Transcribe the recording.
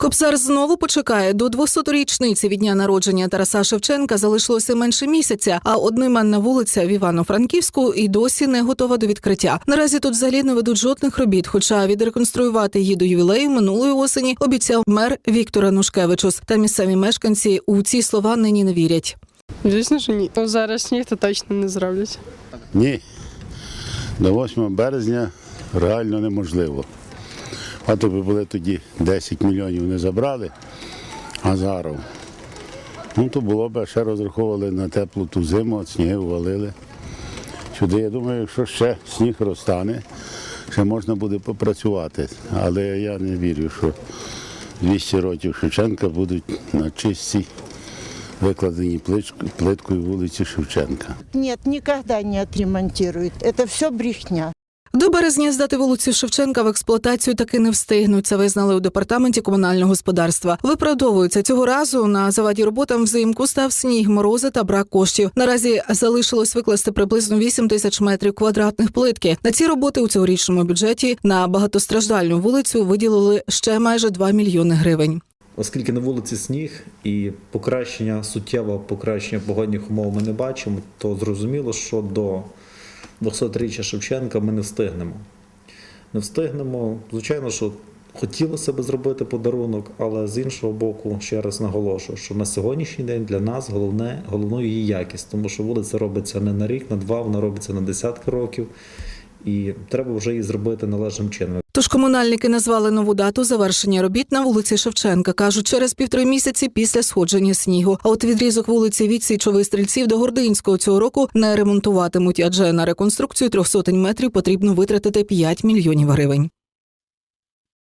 Кобзар знову почекає до 200-річниці від дня народження Тараса Шевченка залишилося менше місяця. А одноіменна вулиця в Івано-Франківську і досі не готова до відкриття. Наразі тут взагалі не ведуть жодних робіт. Хоча відреконструювати її до ювілею минулої осені обіцяв мер Віктор Анушкевичус. Та місцеві мешканці у ці слова нині не вірять. Звісно, що ні. Ну, зараз сніг то точно не зроблять. Ні. До 8 березня реально неможливо. А то би були тоді 10 мільйонів не забрали, а зараз. Ну, то було б ще розраховували на теплу ту зиму, от сніги ввалили. Сюди, я думаю, якщо ще сніг розтане, ще можна буде попрацювати. Але я не вірю, що 200 років Шевченка будуть на чистій викладеній плитк- плиткою вулиці Шевченка. Нет, никогда не отремонтируют. Это все брехня. До березня здати вулицю Шевченка в експлуатацію таки не встигнуть. Це визнали у департаменті комунального господарства. Виправдовуються цього разу. На заваді роботам взимку став сніг, морози та брак коштів. Наразі залишилось викласти приблизно 8 тисяч метрів квадратних плитки. На ці роботи у цьогорічному бюджеті на багатостраждальну вулицю виділили ще майже 2 мільйони гривень. Оскільки на вулиці сніг і покращення, суттєвого покращення погодних умов ми не бачимо, то зрозуміло, що до 200-річчя Шевченка ми не встигнемо. Не встигнемо. Звичайно, що хотілося б зробити подарунок, але з іншого боку, ще раз наголошую, що на сьогоднішній день для нас головне, головною її якість, тому що вулиця робиться не на рік, на два, вона робиться на десятки років. І треба вже її зробити належним чином. Тож комунальники назвали нову дату завершення робіт на вулиці Шевченка. кажуть, через півтори місяці після сходження снігу. А от відрізок вулиці від Січових стрільців до Гординського цього року не ремонтуватимуть, адже на реконструкцію трьох сотень метрів потрібно витратити 5 мільйонів гривень.